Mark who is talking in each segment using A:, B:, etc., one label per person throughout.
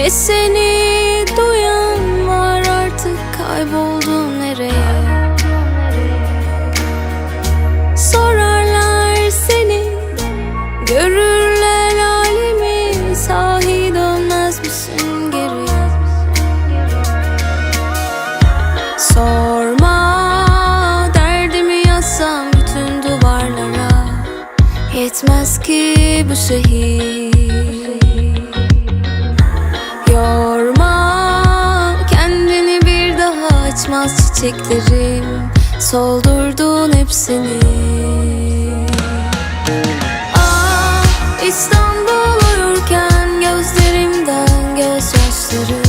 A: Ne duyan var artık kayboldun nereye? Sorarlar seni Görürler halimi Sahi dönmez misin geri? Sorma derdimi yazsam bütün duvarlara Yetmez ki bu şehir çiçeklerim Soldurdun hepsini. Ah İstanbul uyurken gözlerimden gözyaşları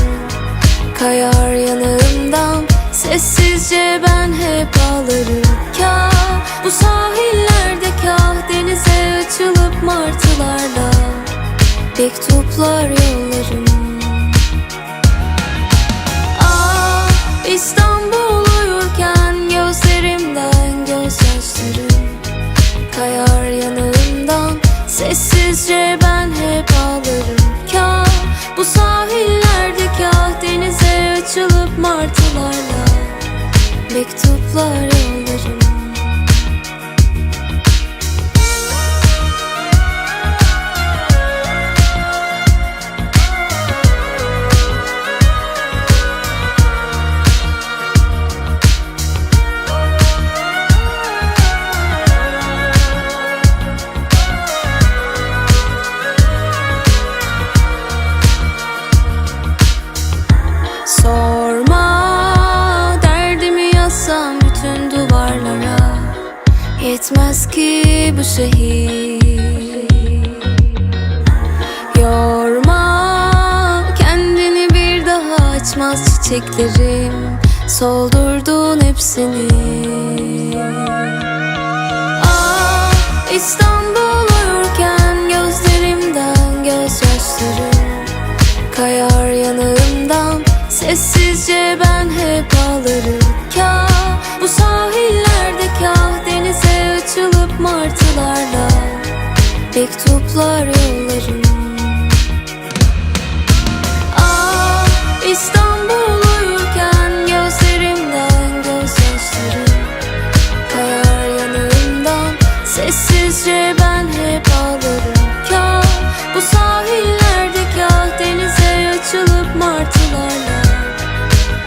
A: Kayar yanağımdan. Sessizce ben hep ağlarım. Kah bu sahillerde kah Denize açılıp martılarla Mektuplar yollarım Mektuplar yollarım Yetmez ki bu şehir. Yorma kendini bir daha açmaz çiçeklerim. Soldurdun hepsini Mektuplar yollarım. Ah İstanbul uyurken Gözlerimden gözyaşları Kayar yanağımdan Sessizce ben hep ağlarım. Kah bu sahillerde Denize açılıp martılarla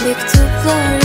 A: Mektuplar